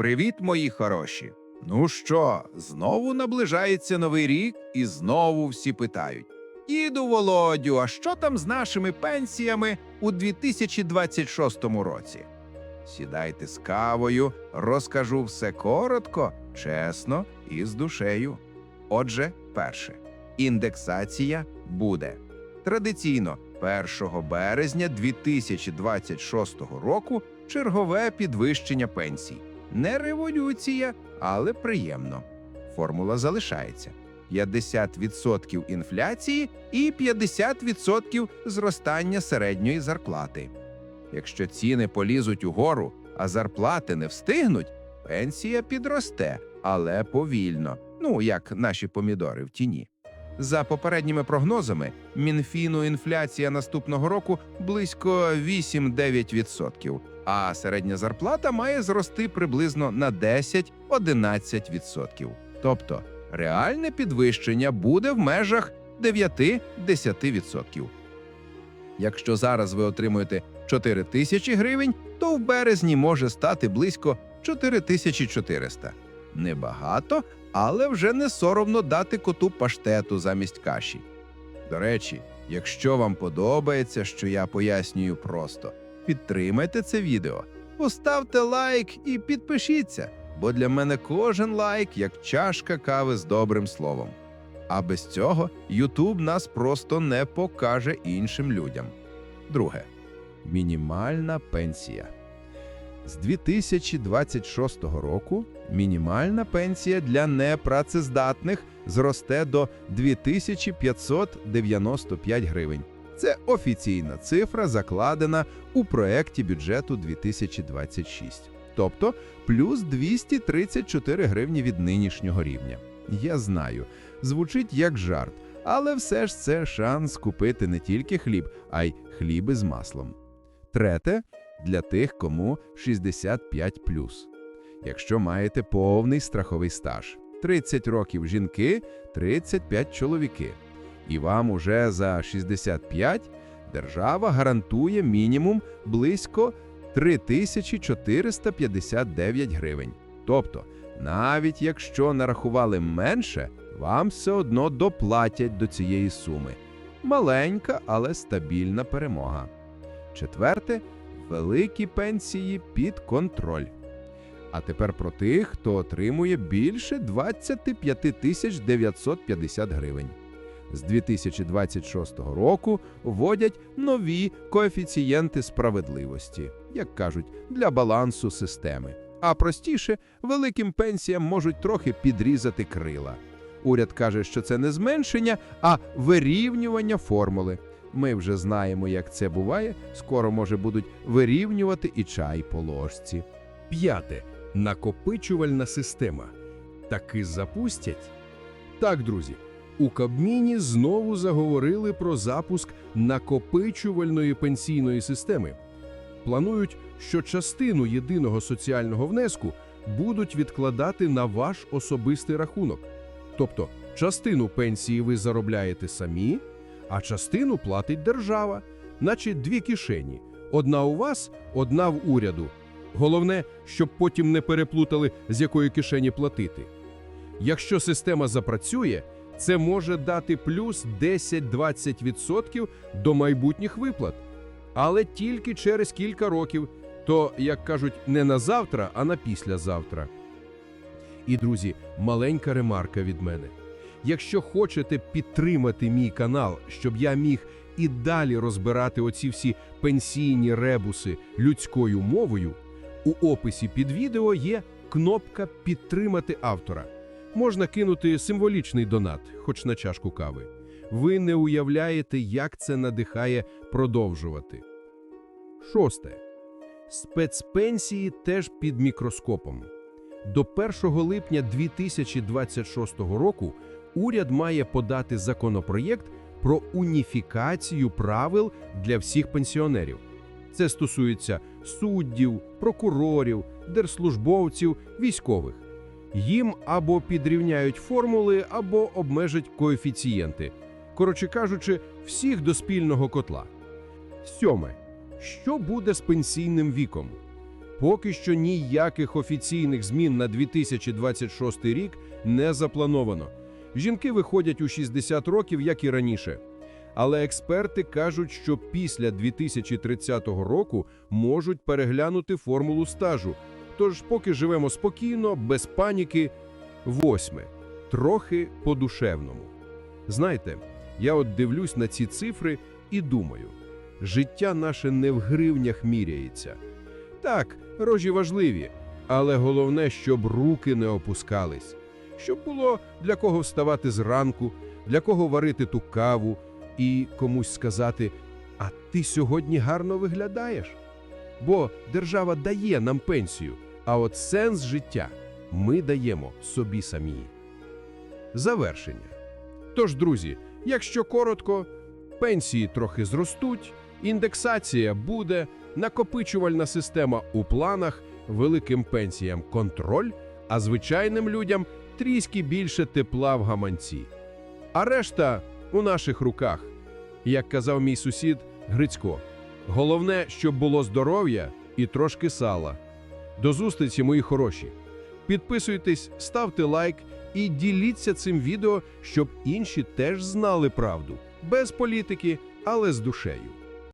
Привіт, мої хороші! Ну що, знову наближається новий рік, і знову всі питають: Діду Володю, а що там з нашими пенсіями у 2026 році? Сідайте з кавою, розкажу все коротко, чесно і з душею. Отже, перше, індексація буде. Традиційно 1 березня 2026 року чергове підвищення пенсій. Не революція, але приємно. Формула залишається: 50% інфляції і 50% зростання середньої зарплати. Якщо ціни полізуть угору, а зарплати не встигнуть, пенсія підросте, але повільно, ну як наші помідори в тіні. За попередніми прогнозами, Мінфіну інфляція наступного року близько 8-9%, а середня зарплата має зрости приблизно на 10-11%. Тобто реальне підвищення буде в межах 9-10%. Якщо зараз ви отримуєте 4 тисячі гривень, то в березні може стати близько 4400. Небагато, але вже не соромно дати коту паштету замість каші. До речі, якщо вам подобається, що я пояснюю просто, підтримайте це відео, поставте лайк і підпишіться, бо для мене кожен лайк як чашка кави з добрим словом. А без цього YouTube нас просто не покаже іншим людям. Друге мінімальна пенсія. З 2026 року мінімальна пенсія для непрацездатних зросте до 2595 гривень. Це офіційна цифра, закладена у проєкті бюджету 2026, тобто плюс 234 гривні від нинішнього рівня. Я знаю, звучить як жарт, але все ж це шанс купити не тільки хліб, а й хліби з маслом. Трете для тих, кому 65 Якщо маєте повний страховий стаж 30 років жінки, 35 чоловіки. І вам уже за 65 держава гарантує мінімум близько 3459 гривень. Тобто, навіть якщо нарахували менше, вам все одно доплатять до цієї суми. Маленька, але стабільна перемога. Четверте великі пенсії під контроль. А тепер про тих, хто отримує більше 25 950 гривень. З 2026 року вводять нові коефіцієнти справедливості, як кажуть, для балансу системи. А простіше, великим пенсіям можуть трохи підрізати крила. Уряд каже, що це не зменшення, а вирівнювання формули. Ми вже знаємо, як це буває. Скоро може будуть вирівнювати і чай по ложці. П'яте. Накопичувальна система. Таки запустять? Так, друзі, у Кабміні знову заговорили про запуск накопичувальної пенсійної системи. Планують, що частину єдиного соціального внеску будуть відкладати на ваш особистий рахунок. Тобто, частину пенсії ви заробляєте самі, а частину платить держава, наче дві кишені. Одна у вас, одна в уряду. Головне, щоб потім не переплутали, з якої кишені платити. Якщо система запрацює, це може дати плюс 10-20% до майбутніх виплат. Але тільки через кілька років, то, як кажуть, не на завтра, а на післязавтра. І, друзі, маленька ремарка від мене. Якщо хочете підтримати мій канал, щоб я міг і далі розбирати оці всі пенсійні ребуси людською мовою, у описі під відео є кнопка Підтримати автора. Можна кинути символічний донат, хоч на чашку кави. Ви не уявляєте, як це надихає продовжувати. Шосте. Спецпенсії теж під мікроскопом. До 1 липня 2026 року уряд має подати законопроєкт про уніфікацію правил для всіх пенсіонерів. Це стосується суддів, прокурорів, держслужбовців, військових. Їм або підрівняють формули, або обмежать коефіцієнти. Коротше кажучи, всіх до спільного котла. Сьоме. Що буде з пенсійним віком? Поки що ніяких офіційних змін на 2026 рік не заплановано. Жінки виходять у 60 років, як і раніше. Але експерти кажуть, що після 2030 року можуть переглянути формулу стажу. Тож, поки живемо спокійно, без паніки. Восьме. Трохи по-душевному. Знаєте, я от дивлюсь на ці цифри і думаю, життя наше не в гривнях міряється. Так, рожі важливі, але головне, щоб руки не опускались, щоб було для кого вставати зранку, для кого варити ту каву і комусь сказати: А ти сьогодні гарно виглядаєш. Бо держава дає нам пенсію, а от сенс життя ми даємо собі самі. Завершення. Тож, друзі, якщо коротко, пенсії трохи зростуть, індексація буде, накопичувальна система у планах, великим пенсіям контроль, а звичайним людям трішки більше тепла в гаманці. А решта у наших руках. Як казав мій сусід Грицько, головне, щоб було здоров'я і трошки сала. До зустрічі, мої хороші! Підписуйтесь, ставте лайк і діліться цим відео, щоб інші теж знали правду. Без політики, але з душею.